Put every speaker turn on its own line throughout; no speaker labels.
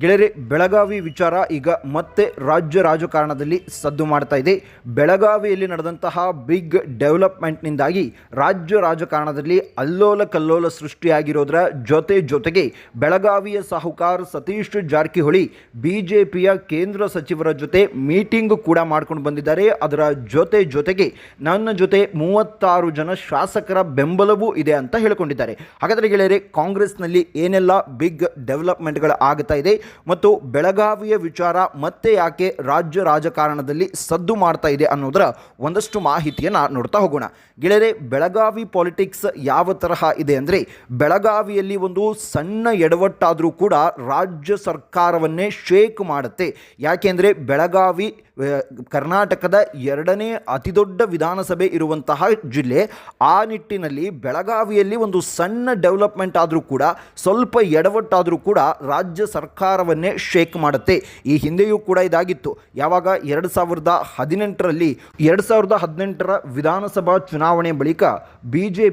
ಗೆಳೆಯರೆ, ಬೆಳಗಾವಿ ವಿಚಾರ ಈಗ ಮತ್ತೆ ರಾಜ್ಯ ರಾಜಕಾರಣದಲ್ಲಿ ಸದ್ದು ಮಾಡ್ತಾ ಇದೆ. ಬೆಳಗಾವಿಯಲ್ಲಿ ನಡೆದಂತಹ ಬಿಗ್ ಡೆವಲಪ್ಮೆಂಟ್ನಿಂದಾಗಿ ರಾಜ್ಯ ರಾಜಕಾರಣದಲ್ಲಿ ಅಲ್ಲೋಲ ಕಲ್ಲೋಲ ಸೃಷ್ಟಿಯಾಗಿರೋದರ ಜೊತೆ ಜೊತೆಗೆ ಬೆಳಗಾವಿಯ ಸಾಹುಕಾರ ಸತೀಶ್ ಜಾರಕಿಹೊಳಿ ಬಿ ಜೆ ಪಿಯ ಕೇಂದ್ರ ಸಚಿವರ ಜೊತೆ ಮೀಟಿಂಗ್ ಕೂಡ ಮಾಡ್ಕೊಂಡು ಬಂದಿದ್ದಾರೆ. ಅದರ ಜೊತೆ ಜೊತೆಗೆ ನನ್ನ ಜೊತೆ ಮೂವತ್ತಾರು ಜನ ಶಾಸಕರ ಬೆಂಬಲವೂ ಇದೆ ಅಂತ ಹೇಳಿಕೊಂಡಿದ್ದಾರೆ. ಹಾಗಾದರೆ ಗೆಳೆಯರೆ, ಕಾಂಗ್ರೆಸ್ನಲ್ಲಿ ಏನೆಲ್ಲ ಬಿಗ್ ಡೆವಲಪ್ಮೆಂಟ್ಗಳು ಆಗ್ತಾ ಇದೆ? ಮತ್ತು ಬೆಳಗಾವಿಯ ವಿಚಾರ ಮತ್ತೆ ಯಾಕೆ ರಾಜ್ಯ ರಾಜಕಾರಣದಲ್ಲಿ ಸದ್ದು ಮಾಡ್ತಾ ಇದೆ ಅನ್ನೋದರ ಒಂದಷ್ಟು ಮಾಹಿತಿಯನ್ನು ನೋಡ್ತಾ ಹೋಗೋಣ. ಗೆಳೆಯರೆ, ಬೆಳಗಾವಿ ಪಾಲಿಟಿಕ್ಸ್ ಯಾವ ತರಹ ಇದೆ ಅಂದರೆ ಬೆಳಗಾವಿಯಲ್ಲಿ ಒಂದು ಸಣ್ಣ ಎಡವಟ್ಟಾದರೂ ಕೂಡ ರಾಜ್ಯ ಸರ್ಕಾರವನ್ನೇ ಶೇಕ್ ಮಾಡುತ್ತೆ. ಯಾಕೆಂದರೆ ಬೆಳಗಾವಿ ಕರ್ನಾಟಕದ ಎರಡನೇ ಅತಿದೊಡ್ಡ ವಿಧಾನಸಭೆ ಇರುವಂತಹ ಜಿಲ್ಲೆ, ಆ ನಿಟ್ಟಿನಲ್ಲಿ ಬೆಳಗಾವಿಯಲ್ಲಿ ಒಂದು ಸಣ್ಣ ಡೆವಲಪ್ಮೆಂಟ್ ಆದರೂ ಕೂಡ, ಸ್ವಲ್ಪ ಎಡವಟ್ಟಾದರೂ ಕೂಡ ರಾಜ್ಯ ಸರ್ಕಾರವನ್ನೇ ಶೇಕ್ ಮಾಡುತ್ತೆ. ಈ ಹಿಂದೆಯೂ ಕೂಡ ಇದಾಗಿತ್ತು. ಯಾವಾಗ ಎರಡು ಸಾವಿರದ ಹದಿನೆಂಟರಲ್ಲಿ, ಎರಡು ಸಾವಿರದ ಹದಿನೆಂಟರ ವಿಧಾನಸಭಾ ಚುನಾವಣೆ ಬಳಿಕ ಬಿ ಜೆ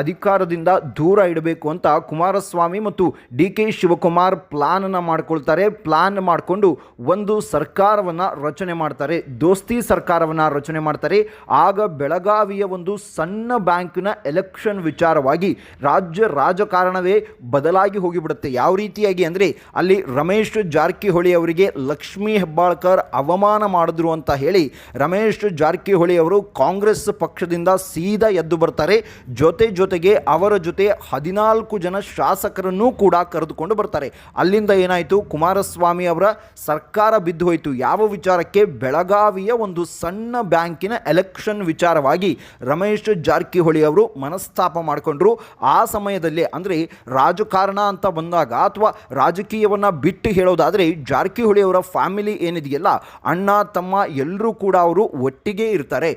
ಅಧಿಕಾರದಿಂದ ದೂರ ಇಡಬೇಕು ಅಂತ ಕುಮಾರಸ್ವಾಮಿ ಮತ್ತು ಡಿ ಕೆ ಶಿವಕುಮಾರ್ ಪ್ಲಾನನ್ನು ಮಾಡ್ಕೊಳ್ತಾರೆ. ಪ್ಲಾನ್ ಮಾಡಿಕೊಂಡು ಒಂದು ಸರ್ಕಾರವನ್ನು ರಚನೆ ಮಾಡ್ತಾರೆ, ದೋಸ್ತಿ ಸರ್ಕಾರವನ್ನು ರಚನೆ ಮಾಡ್ತಾರೆ. ಆಗ ಬೆಳಗಾವಿಯ ಒಂದು ಸಣ್ಣ ಬ್ಯಾಂಕ್ನ ಎಲೆಕ್ಷನ್ ವಿಚಾರವಾಗಿ ರಾಜ್ಯ ರಾಜಕಾರಣವೇ ಬದಲಾಗಿ ಹೋಗಿಬಿಡುತ್ತೆ. ಯಾವ ರೀತಿಯಾಗಿ ಅಂದರೆ ಅಲ್ಲಿ ರಮೇಶ್ ಜಾರಕಿಹೊಳಿ ಅವರಿಗೆ ಲಕ್ಷ್ಮೀ ಹೆಬ್ಬಾಳ್ಕರ್ ಅವಮಾನ ಮಾಡಿದ್ರು ಅಂತ ಹೇಳಿ ರಮೇಶ್ ಜಾರಕಿಹೊಳಿ ಅವರು ಕಾಂಗ್ರೆಸ್ ಪಕ್ಷದಿಂದ ಸೀದಾ ಎದ್ದು ಬರ್ತಾರೆ. ಜೊತೆ ಜೊತೆಗೆ ಅವರ ಜೊತೆ ಹದಿನಾಲ್ಕು ಜನ ಶಾಸಕರನ್ನೂ ಕೂಡ ಕರೆದುಕೊಂಡು ಬರ್ತಾರೆ. ಅಲ್ಲಿಂದ ಏನಾಯಿತು? ಕುಮಾರಸ್ವಾಮಿ ಅವರ ಸರ್ಕಾರ ಬಿದ್ದು ಹೋಯಿತು. ಯಾವ ವಿಚಾರಕ್ಕೆ ಬೆಳಗಾವಿಯ ಒಂದು ಸಣ್ಣ ಬ್ಯಾಂಕಿನ ಎಲೆಕ್ಷನ್ ವಿಚಾರವಾಗಿ ರಮೇಶ್ ಜಾರಕಿಹೊಳಿ ಅವರು ಮನಸ್ತಾಪ ಮಾಡಿಕೊಂಡ್ರು. ಆ ಸಮಯದಲ್ಲಿ ಅಂದರೆ ರಾಜಕಾರಣ ಅಂತ ಬಂದಾಗ ಅಥವಾ ರಾಜಕೀಯವನ್ನು ಬಿಟ್ಟು ಹೇಳೋದಾದರೆ ಜಾರಕಿಹೊಳಿ ಅವರ ಫ್ಯಾಮಿಲಿ ಏನಿದೆಯಲ್ಲ, ಅಣ್ಣ, ತಮ್ಮ ಎಲ್ಲರೂ ಕೂಡ ಅವರು ಒಟ್ಟಿಗೆ ಇರ್ತಾರೆ.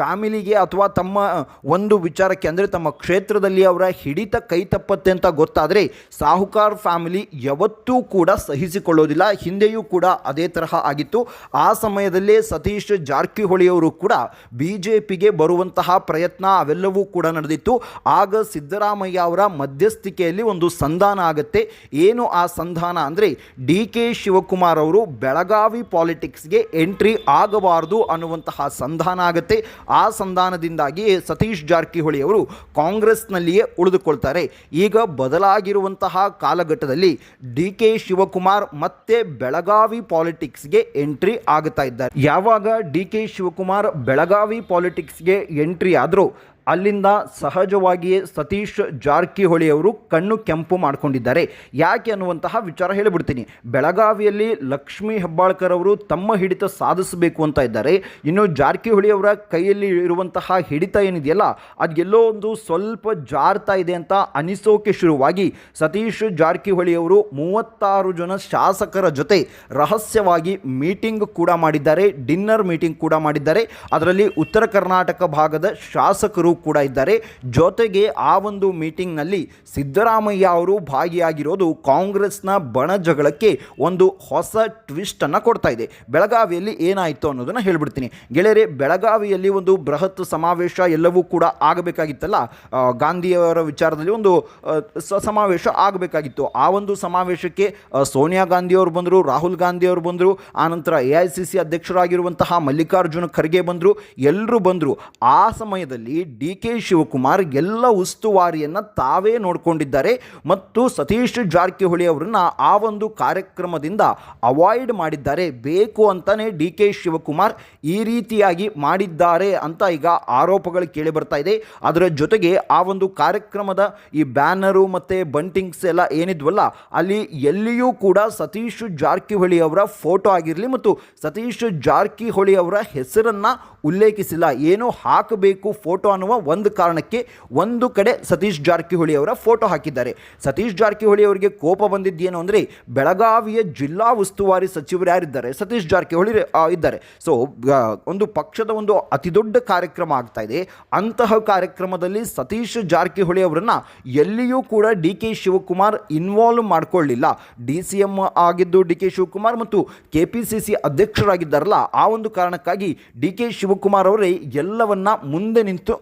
ಫ್ಯಾಮಿಲಿಗೆ ಅಥವಾ ತಮ್ಮ, ಒಂದು ವಿಚಾರಕ್ಕೆ ಅಂದರೆ ತಮ್ಮ ಕ್ಷೇತ್ರದಲ್ಲಿ ಅವರ ಹಿಡಿತ ಕೈ ತಪ್ಪತ್ತೆ ಅಂತ ಗೊತ್ತಾದರೆ ಸಾಹುಕಾರ್ ಫ್ಯಾಮಿಲಿ ಯಾವತ್ತೂ ಕೂಡ ಸಹಿಸಿಕೊಳ್ಳೋದಿಲ್ಲ. ಹಿಂದೆಯೂ ಕೂಡ ಅದೇ ತರಹ ಆಗಿತ್ತು. ಆ ಸಮಯದಲ್ಲೇ ಸತೀಶ್ ಜಾರಕಿಹೊಳಿ ಅವರು ಕೂಡ ಬಿ ಜೆ ಪಿಗೆ ಬರುವಂತಹ ಪ್ರಯತ್ನ ಅವೆಲ್ಲವೂ ಕೂಡ ನಡೆದಿತ್ತು. ಆಗ ಸಿದ್ದರಾಮಯ್ಯ ಅವರ ಮಧ್ಯಸ್ಥಿಕೆಯಲ್ಲಿ ಒಂದು ಸಂಧಾನ ಆಗುತ್ತೆ. ಏನು ಆ ಸಂಧಾನ ಅಂದರೆ ಡಿ ಕೆ ಶಿವಕುಮಾರ್ ಅವರು ಬೆಳಗಾವಿ ಪಾಲಿಟಿಕ್ಸ್ಗೆ ಎಂಟ್ರಿ ಆಗಬಾರದು ಅನ್ನುವಂತಹ ಸಂಧಾನ ಆಗುತ್ತೆ. ಆ ಸಂಧಾನದಿಂದಾಗಿ ಸತೀಶ್ ಜಾರಕಿಹೊಳಿ ಅವರು ಕಾಂಗ್ರೆಸ್ನಲ್ಲಿಯೇ ಉಳಿದುಕೊಳ್ತಾರೆ. ಈಗ ಬದಲಾಗಿರುವಂತಹ ಕಾಲಘಟ್ಟದಲ್ಲಿ ಡಿ ಕೆ ಶಿವಕುಮಾರ್ ಮತ್ತೆ ಬೆಳಗಾವಿ ಪಾಲಿಟಿಕ್ಸ್ಗೆ ಎಂಟ್ರಿ ಆಗುತ್ತಾ. ಇದ್ದಾರೆ. ಯಾವಾಗ ಡಿ ಕೆ ಶಿವಕುಮಾರ್ ಬೆಳಗಾವಿ ಪಾಲಿಟಿಕ್ಸ್ಗೆ ಎಂಟ್ರಿ ಆದರೂ ಅಲ್ಲಿಂದ ಸಹಜವಾಗಿಯೇ ಸತೀಶ್ ಜಾರಕಿಹೊಳಿ ಅವರು ಕಣ್ಣು ಕೆಂಪು ಮಾಡಿಕೊಂಡಿದ್ದಾರೆ. ಯಾಕೆ ಅನ್ನುವಂತಹ ವಿಚಾರ ಹೇಳಿಬಿಡ್ತೀನಿ. ಬೆಳಗಾವಿಯಲ್ಲಿ ಲಕ್ಷ್ಮೀ ಹೆಬ್ಬಾಳ್ಕರ್ ಅವರು ತಮ್ಮ ಹಿಡಿತ ಸಾಧಿಸಬೇಕು ಅಂತ ಇದ್ದಾರೆ. ಇನ್ನು ಜಾರಕಿಹೊಳಿ ಅವರ ಕೈಯಲ್ಲಿ ಇರುವಂತಹ ಹಿಡಿತ ಏನಿದೆಯಲ್ಲ, ಅದು ಎಲ್ಲೋ ಒಂದು ಸ್ವಲ್ಪ ಜಾರ್ತಾ ಇದೆ ಅಂತ ಅನಿಸೋಕೆ ಶುರುವಾಗಿ ಸತೀಶ್ ಜಾರಕಿಹೊಳಿ ಅವರು ಮೂವತ್ತಾರು ಜನ ಶಾಸಕರ ಜೊತೆ ರಹಸ್ಯವಾಗಿ ಮೀಟಿಂಗ್ ಕೂಡ ಮಾಡಿದ್ದಾರೆ, ಡಿನ್ನರ್ ಮೀಟಿಂಗ್ ಕೂಡ ಮಾಡಿದ್ದಾರೆ. ಅದರಲ್ಲಿ ಉತ್ತರ ಕರ್ನಾಟಕ ಭಾಗದ ಶಾಸಕರು ಕೂಡ ಇದ್ದಾರೆ. ಜೊತೆಗೆ ಆ ಒಂದು ಮೀಟಿಂಗ್ನಲ್ಲಿ ಸಿದ್ದರಾಮಯ್ಯ ಅವರು ಭಾಗಿಯಾಗಿರೋದು ಕಾಂಗ್ರೆಸ್ನ ಬಣ ಜಗಳಕ್ಕೆ ಒಂದು ಹೊಸ ಟ್ವಿಸ್ಟನ್ನು ಕೊಡ್ತಾ ಇದೆ. ಬೆಳಗಾವಿಯಲ್ಲಿ ಏನಾಯಿತು ಅನ್ನೋದನ್ನು ಹೇಳ್ಬಿಡ್ತೀನಿ. ಗೆಳೆಯರೆ, ಬೆಳಗಾವಿಯಲ್ಲಿ ಒಂದು ಬೃಹತ್ ಸಮಾವೇಶ ಎಲ್ಲವೂ ಕೂಡ ಆಗಬೇಕಾಗಿತ್ತಲ್ಲ? ಗಾಂಧಿಯವರ ವಿಚಾರದಲ್ಲಿ ಒಂದು ಸಮಾವೇಶ ಆಗಬೇಕಾಗಿತ್ತು. ಆ ಒಂದು ಸಮಾವೇಶಕ್ಕೆ ಸೋನಿಯಾ ಗಾಂಧಿಯವರು ಬಂದರು, ರಾಹುಲ್ ಗಾಂಧಿಯವರು ಬಂದರು ಆನಂತರ ಎ ಐ ಸಿ ಸಿ ಅಧ್ಯಕ್ಷರಾಗಿರುವಂತಹ ಮಲ್ಲಿಕಾರ್ಜುನ ಖರ್ಗೆ ಬಂದರು ಎಲ್ಲರೂ ಬಂದರು. ಆ ಸಮಯದಲ್ಲಿ ಕೆ ಶಿವಕುಮಾರ್ ಎಲ್ಲ ಉಸ್ತುವಾರಿಯನ್ನು ತಾವೇ ನೋಡಿಕೊಂಡಿದ್ದಾರೆ ಮತ್ತು ಸತೀಶ್ ಜಾರಕಿಹೊಳಿ ಅವರನ್ನು ಆ ಒಂದು ಕಾರ್ಯಕ್ರಮದಿಂದ ಅವಾಯ್ಡ್ ಮಾಡಿದ್ದಾರೆ. ಬೇಕು ಅಂತಲೇ ಡಿ ಕೆ ಶಿವಕುಮಾರ್ ಈ ರೀತಿಯಾಗಿ ಮಾಡಿದ್ದಾರೆ ಅಂತ ಈಗ ಆರೋಪಗಳು ಕೇಳಿ ಬರ್ತಾ ಇದೆ. ಅದರ ಜೊತೆಗೆ ಆ ಒಂದು ಕಾರ್ಯಕ್ರಮದ ಈ ಬ್ಯಾನರು ಮತ್ತು ಬಂಟಿಂಗ್ಸ್ ಎಲ್ಲ ಏನಿದ್ವಲ್ಲ, ಅಲ್ಲಿ ಎಲ್ಲಿಯೂ ಕೂಡ ಸತೀಶ್ ಜಾರಕಿಹೊಳಿ ಅವರ ಫೋಟೋ ಆಗಿರಲಿ ಮತ್ತು ಸತೀಶ್ ಜಾರಕಿಹೊಳಿ ಅವರ ಹೆಸರನ್ನು ಉಲ್ಲೇಖಿಸಿಲ್ಲ. ಏನು ಹಾಕಬೇಕು ಫೋಟೋ ಅನ್ನುವ ಒಂದು ಕಾರಣಕ್ಕೆ ಒಂದು ಕಡೆ ಸತೀಶ್ ಜಾರಕಿಹೊಳಿ ಅವರ ಫೋಟೋ ಹಾಕಿದ್ದಾರೆ. ಸತೀಶ್ ಜಾರಕಿಹೊಳಿ ಅವರಿಗೆ ಕೋಪ ಬಂದಿದ್ದೇನು ಅಂದರೆ ಬೆಳಗಾವಿಯ ಜಿಲ್ಲಾ ಉಸ್ತುವಾರಿ ಸಚಿವರು ಯಾರಿದ್ದಾರೆ? ಸತೀಶ್ ಜಾರಕಿಹೊಳಿ ಇದ್ದಾರೆ. ಸೊ ಒಂದು ಪಕ್ಷದ ಒಂದು ಅತಿದೊಡ್ಡ ಕಾರ್ಯಕ್ರಮ ಆಗ್ತಾ ಇದೆ. ಅಂತಹ ಕಾರ್ಯಕ್ರಮದಲ್ಲಿ ಸತೀಶ್ ಜಾರಕಿಹೊಳಿ ಅವರನ್ನು ಎಲ್ಲಿಯೂ ಕೂಡ ಡಿ ಕೆ ಶಿವಕುಮಾರ್ ಇನ್ವಾಲ್ವ್ ಮಾಡಿಕೊಳ್ಳಿಲ್ಲ. ಡಿ ಸಿ ಎಂ ಆಗಿದ್ದು ಡಿ ಕೆ ಶಿವಕುಮಾರ್ ಮತ್ತು ಕೆ ಪಿ ಸಿ ಸಿ ಅಧ್ಯಕ್ಷರಾಗಿದ್ದಾರಲ್ಲ, ಆ ಒಂದು ಕಾರಣಕ್ಕಾಗಿ ಡಿ ಕೆ ಶಿವಕುಮಾರ್ ಅವರೇ ಎಲ್ಲವನ್ನ ಮುಂದೆ ನಿಂತು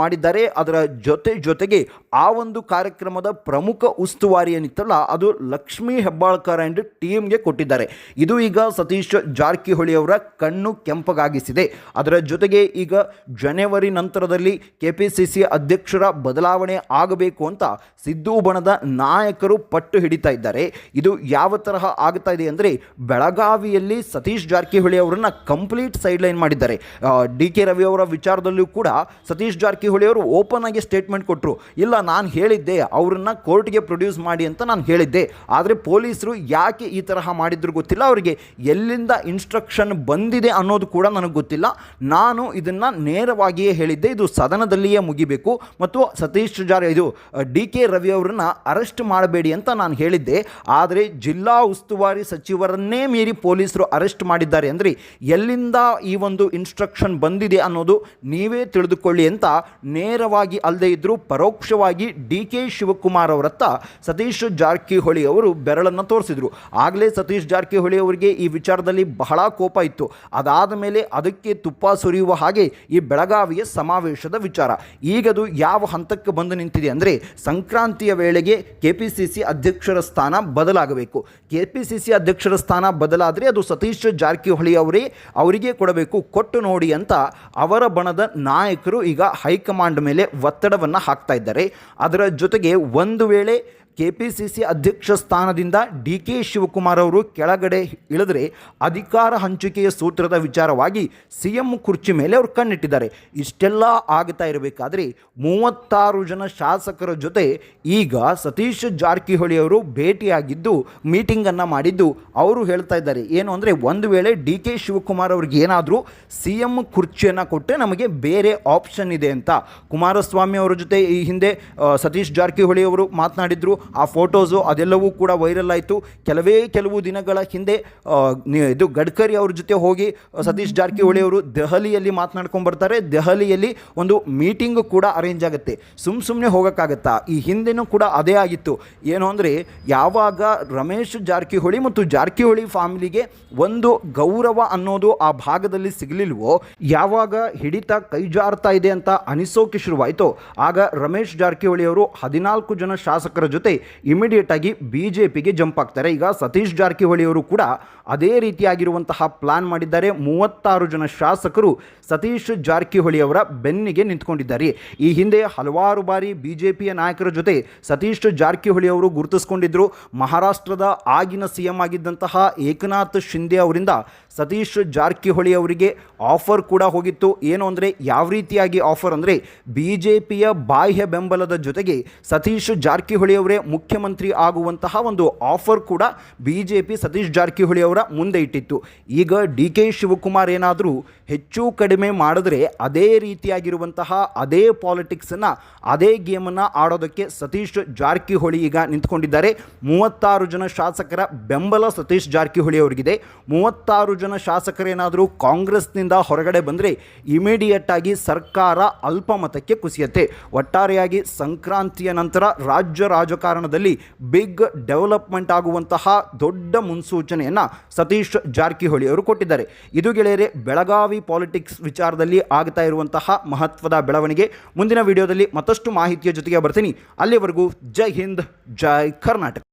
ಮಾಡಿದ್ದಾರೆ. ಅದರ ಜೊತೆ ಜೊತೆಗೆ ಆ ಒಂದು ಕಾರ್ಯಕ್ರಮದ ಪ್ರಮುಖ ಉಸ್ತುವಾರಿ ಏನಿತ್ತಲ್ಲ, ಅದು ಲಕ್ಷ್ಮೀ ಹೆಬ್ಬಾಳ್ಕರ್ ಆ್ಯಂಡ್ ಟೀಮ್ಗೆ ಕೊಟ್ಟಿದ್ದಾರೆ. ಇದು ಈಗ ಸತೀಶ್ ಜಾರಕಿಹೊಳಿ ಅವರ ಕಣ್ಣು ಕೆಂಪಗಾಗಿಸಿದೆ. ಅದರ ಜೊತೆಗೆ ಈಗ ಜನವರಿ ನಂತರದಲ್ಲಿ ಕೆ ಪಿ ಸಿ ಸಿ ಅಧ್ಯಕ್ಷರ ಬದಲಾವಣೆ ಆಗಬೇಕು ಅಂತ ಸಿದ್ದು ಬಣದ ನಾಯಕರು ಪಟ್ಟು ಹಿಡಿತಾ ಇದ್ದಾರೆ. ಇದು ಯಾವ ತರಹ ಆಗ್ತಾ ಇದೆ ಅಂದರೆ, ಬೆಳಗಾವಿಯಲ್ಲಿ ಸತೀಶ್ ಜಾರಕಿಹೊಳಿ ಅವರನ್ನು ಕಂಪ್ಲೀಟ್ ಸೈಡ್ ಲೈನ್ ಮಾಡಿದ್ದಾರೆ ಡಿ ಕೆ ರವಿ ಅವರ ವಿಚಾರದಲ್ಲೂ ಕೂಡ ಸತೀಶ್ ಜಾರಕಿಹೊಳಿ ಅವರು ಓಪನ್ ಆಗಿ ಸ್ಟೇಟ್ಮೆಂಟ್ ಕೊಟ್ಟರು ಇಲ್ಲ, ನಾನು ಹೇಳಿದ್ದೆ, ಅವರನ್ನು ಕೋರ್ಟ್ಗೆ ಪ್ರೊಡ್ಯೂಸ್ ಮಾಡಿ ಅಂತ ನಾನು ಹೇಳಿದ್ದೆ. ಆದರೆ ಪೊಲೀಸರು ಯಾಕೆ ಈ ತರಹ ಮಾಡಿದ್ರು ಗೊತ್ತಿಲ್ಲ. ಅವರಿಗೆ ಎಲ್ಲಿಂದ ಇನ್ಸ್ಟ್ರಕ್ಷನ್ ಬಂದಿದೆ ಅನ್ನೋದು ಕೂಡ ನನಗೆ ಗೊತ್ತಿಲ್ಲ. ನಾನು ಇದನ್ನು ನೇರವಾಗಿಯೇ ಹೇಳಿದ್ದೆ. ಇದು ಸದನದಲ್ಲಿಯೇ ಮುಗಿಬೇಕು. ಮತ್ತು ಸತೀಶ್ ಜಾರ ಇದು ಡಿ ಕೆ ರವಿ ಅವರನ್ನ ಅರೆಸ್ಟ್ ಮಾಡಬೇಡಿ ಅಂತ ನಾನು ಹೇಳಿದ್ದೆ. ಆದರೆ ಜಿಲ್ಲಾ ಉಸ್ತುವಾರಿ ಸಚಿವರನ್ನೇ ಮೀರಿ ಪೊಲೀಸರು ಅರೆಸ್ಟ್ ಮಾಡಿದ್ದಾರೆ ಅಂದರೆ ಎಲ್ಲಿಂದ ಈ ಒಂದು ಇನ್ಸ್ಟ್ರಕ್ಷನ್ ಬಂದಿದೆ ಅನ್ನೋದು ನೀವೇ ತಿಳಿದುಕೊಳ್ಳಿ ಅಂತ ನೇರವಾಗಿ ಅಲ್ಲದೇ ಇದ್ದರೂ ಪರೋಕ್ಷವಾಗಿ ಡಿ ಕೆ ಶಿವಕುಮಾರ್ ಅವರತ್ತ ಸತೀಶ್ ಜಾರಕಿಹೊಳಿ ಅವರು ಬೆರಳನ್ನು ತೋರಿಸಿದರು. ಆಗಲೇ ಸತೀಶ್ ಜಾರಕಿಹೊಳಿ ಅವರಿಗೆ ಈ ವಿಚಾರದಲ್ಲಿ ಬಹಳ ಕೋಪ ಇತ್ತು. ಅದಾದ ಮೇಲೆ ಅದಕ್ಕೆ ತುಪ್ಪ ಸುರಿಯುವ ಹಾಗೆ ಈ ಬೆಳಗಾವಿಯ ಸಮಾವೇಶದ ವಿಚಾರ. ಈಗದು ಯಾವ ಹಂತಕ್ಕೆ ಬಂದು ನಿಂತಿದೆ ಅಂದರೆ ಸಂಕ್ರಾಂತಿಯ ವೇಳೆಗೆ ಕೆ ಪಿ ಸಿ ಸಿ ಅಧ್ಯಕ್ಷರ ಸ್ಥಾನ ಬದಲಾಗಬೇಕು. ಕೆ ಪಿ ಸಿ ಸಿ ಅಧ್ಯಕ್ಷರ ಸ್ಥಾನ ಬದಲಾದರೆ ಅದು ಸತೀಶ್ ಜಾರಕಿಹೊಳಿ ಅವರೇ ಅವರಿಗೆ ಕೊಡಬೇಕು. ಕೊಟ್ಟು ನೋಡಿ ಅಂತ ಅವರ ಬಣದ ನಾಯಕರು ಈಗ ಹೈಕಮಾಂಡ್ ಮೇಲೆ ಒತ್ತಡವನ್ನು ಹಾಕ್ತಾ ಇದ್ದಾರೆ. ಅದರ ಜೊತೆಗೆ ಒಂದು ವೇಳೆ ಕೆ ಪಿ ಸಿ ಸಿ ಅಧ್ಯಕ್ಷ ಸ್ಥಾನದಿಂದ ಡಿ ಕೆ ಶಿವಕುಮಾರ್ ಅವರು ಕೆಳಗಡೆ ಇಳಿದರೆ ಅಧಿಕಾರ ಹಂಚಿಕೆಯ ಸೂತ್ರದ ವಿಚಾರವಾಗಿ ಸಿ ಎಂ ಕುರ್ಚಿ ಮೇಲೆ ಅವರು ಕಣ್ಣಿಟ್ಟಿದ್ದಾರೆ. ಇಷ್ಟೆಲ್ಲ ಆಗ್ತಾ ಇರಬೇಕಾದ್ರೆ ಮೂವತ್ತಾರು ಜನ ಶಾಸಕರ ಜೊತೆ ಈಗ ಸತೀಶ್ ಜಾರಕಿಹೊಳಿ ಅವರು ಭೇಟಿಯಾಗಿದ್ದು, ಮೀಟಿಂಗನ್ನು ಮಾಡಿದ್ದು ಅವರು ಹೇಳ್ತಾ ಇದ್ದಾರೆ. ಏನು ಅಂದರೆ ಒಂದು ವೇಳೆ ಡಿ ಕೆ ಶಿವಕುಮಾರ್ ಅವ್ರಿಗೆ ಏನಾದರೂ ಸಿ ಎಂ ಕುರ್ಚಿಯನ್ನು ಕೊಟ್ಟರೆ ನಮಗೆ ಬೇರೆ ಆಪ್ಷನ್ ಇದೆ ಅಂತ. ಕುಮಾರಸ್ವಾಮಿ ಅವರ ಜೊತೆ ಈ ಹಿಂದೆ ಸತೀಶ್ ಜಾರಕಿಹೊಳಿ ಅವರು ಮಾತನಾಡಿದ್ರು. ಆ ಫೋಟೋಸು ಅದೆಲ್ಲವೂ ಕೂಡ ವೈರಲ್ ಆಯಿತು. ಕೆಲವೇ ಕೆಲವು ದಿನಗಳ ಹಿಂದೆ ಇದು ಗಡ್ಕರಿ ಅವ್ರ ಜೊತೆ ಹೋಗಿ ಸತೀಶ್ ಜಾರಕಿಹೊಳಿ ಅವರು ದೆಹಲಿಯಲ್ಲಿ ಮಾತನಾಡ್ಕೊಂಡು ಬರ್ತಾರೆ. ದೆಹಲಿಯಲ್ಲಿ ಒಂದು ಮೀಟಿಂಗ್ ಕೂಡ ಅರೇಂಜ್ ಆಗುತ್ತೆ. ಸುಮ್ಮ ಸುಮ್ಮನೆ ಹೋಗೋಕ್ಕಾಗತ್ತಾ? ಈ ಹಿಂದೆನೂ ಕೂಡ ಅದೇ ಆಗಿತ್ತು. ಏನು ಅಂದರೆ, ಯಾವಾಗ ರಮೇಶ್ ಜಾರಕಿಹೊಳಿ ಮತ್ತು ಜಾರಕಿಹೊಳಿ ಫ್ಯಾಮಿಲಿಗೆ ಒಂದು ಗೌರವ ಅನ್ನೋದು ಆ ಭಾಗದಲ್ಲಿ ಸಿಗಲಿಲ್ವೋ, ಯಾವಾಗ ಹಿಡಿತ ಕೈ ಜಾರ್ತಾ ಇದೆ ಅಂತ ಅನಿಸೋಕೆ ಶುರುವಾಯಿತು, ಆಗ ರಮೇಶ್ ಜಾರಕಿಹೊಳಿ ಅವರು ಹದಿನಾಲ್ಕು ಜನ ಶಾಸಕರ ಜೊತೆ ಇಮಿಡಿಯೇಟ್ ಆಗಿ ಬಿ ಜೆ ಜಂಪ್ ಆಗ್ತಾರೆ. ಈಗ ಸತೀಶ್ ಜಾರಕಿಹೊಳಿ ಅವರು ಕೂಡ ಅದೇ ರೀತಿಯಾಗಿರುವಂತಹ ಪ್ಲಾನ್ ಮಾಡಿದ್ದಾರೆ. ಮೂವತ್ತಾರು ಜನ ಶಾಸಕರು ಸತೀಶ್ ಜಾರಕಿಹೊಳಿ ಅವರ ಬೆನ್ನಿಗೆ ನಿಂತ್ಕೊಂಡಿದ್ದಾರೆ. ಈ ಹಿಂದೆ ಹಲವಾರು ಬಾರಿ ಬಿ ಜೆ ನಾಯಕರ ಜೊತೆ ಸತೀಶ್ ಜಾರಕಿಹೊಳಿ ಅವರು ಗುರುತಿಸಿಕೊಂಡಿದ್ದರು ಮಹಾರಾಷ್ಟ್ರದ ಆಗಿನ ಸಿ ಎಂ ಆಗಿದ್ದಂತಹ ಏಕನಾಥ್ ಶಿಂದೆ ಅವರಿಂದ ಸತೀಶ್ ಜಾರಕಿಹೊಳಿ ಅವರಿಗೆ ಆಫರ್ ಕೂಡ ಹೋಗಿತ್ತು. ಏನು ಅಂದರೆ, ಯಾವ ರೀತಿಯಾಗಿ ಆಫರ್ ಅಂದರೆ ಬಿ ಜೆ ಪಿಯ ಬಾಹ್ಯ ಬೆಂಬಲದ ಜೊತೆಗೆ ಸತೀಶ್ ಜಾರಕಿಹೊಳಿ ಅವರೇ ಮುಖ್ಯಮಂತ್ರಿ ಆಗುವಂತಹ ಒಂದು ಆಫರ್ ಕೂಡ B J P Satish Jarkiholi ಅವರ ಮುಂದೆ ಇಟ್ಟಿತ್ತು. ಈಗ ಡಿ ಕೆ ಶಿವಕುಮಾರ್ ಏನಾದರೂ ಹೆಚ್ಚು ಕಡಿಮೆ ಮಾಡಿದ್ರೆ ಅದೇ ರೀತಿಯಾಗಿರುವಂತಹ ಅದೇ ಪಾಲಿಟಿಕ್ಸನ್ನು ಅದೇ ಗೇಮನ್ನು ಆಡೋದಕ್ಕೆ ಸತೀಶ್ ಜಾರಕಿಹೊಳಿ ಈಗ ನಿಂತ್ಕೊಂಡಿದ್ದಾರೆ. ಮೂವತ್ತಾರು ಜನ ಶಾಸಕರ ಬೆಂಬಲ ಸತೀಶ್ ಜಾರಕಿಹೊಳಿ ಅವರಿಗಿದೆ. ಮೂವತ್ತಾರು ಜನ ಶಾಸಕರೇನಾದರೂ ಕಾಂಗ್ರೆಸ್ನಿಂದ ಹೊರಗಡೆ ಬಂದರೆ ಇಮಿಡಿಯೇಟ್ ಆಗಿ ಸರ್ಕಾರ ಅಲ್ಪಮತಕ್ಕೆ ಕುಸಿಯುತ್ತೆ. ಒಟ್ಟಾರೆಯಾಗಿ ಸಂಕ್ರಾಂತಿಯ ನಂತರ ರಾಜ್ಯ ರಾಜಕಾರಣದಲ್ಲಿ ಬಿಗ್ ಡೆವಲಪ್ಮೆಂಟ್ ಆಗುವಂತಹ ದೊಡ್ಡ ಮುನ್ಸೂಚನೆಯನ್ನು ಸತೀಶ್ ಜಾರಕಿಹೊಳಿ ಅವರು ಕೊಟ್ಟಿದ್ದಾರೆ. ಇದು ಗೆಳೆಯರೆ, ಬೆಳಗಾವಿ ಪಾಲಿಟಿಕ್ಸ್ ವಿಚಾರದಲ್ಲಿ ಆಗ್ತಾ ಇರುವಂತಹ ಮಹತ್ವದ ಬೆಳವಣಿಗೆ. ಮುಂದಿನ ವಿಡಿಯೋದಲ್ಲಿ ಮತ್ತಷ್ಟು ಮಾಹಿತಿಯ ಜೊತೆಗೆ ಬರ್ತೀನಿ. ಅಲ್ಲಿವರೆಗೂ ಜೈ ಹಿಂದ್, ಜೈ ಕರ್ನಾಟಕ.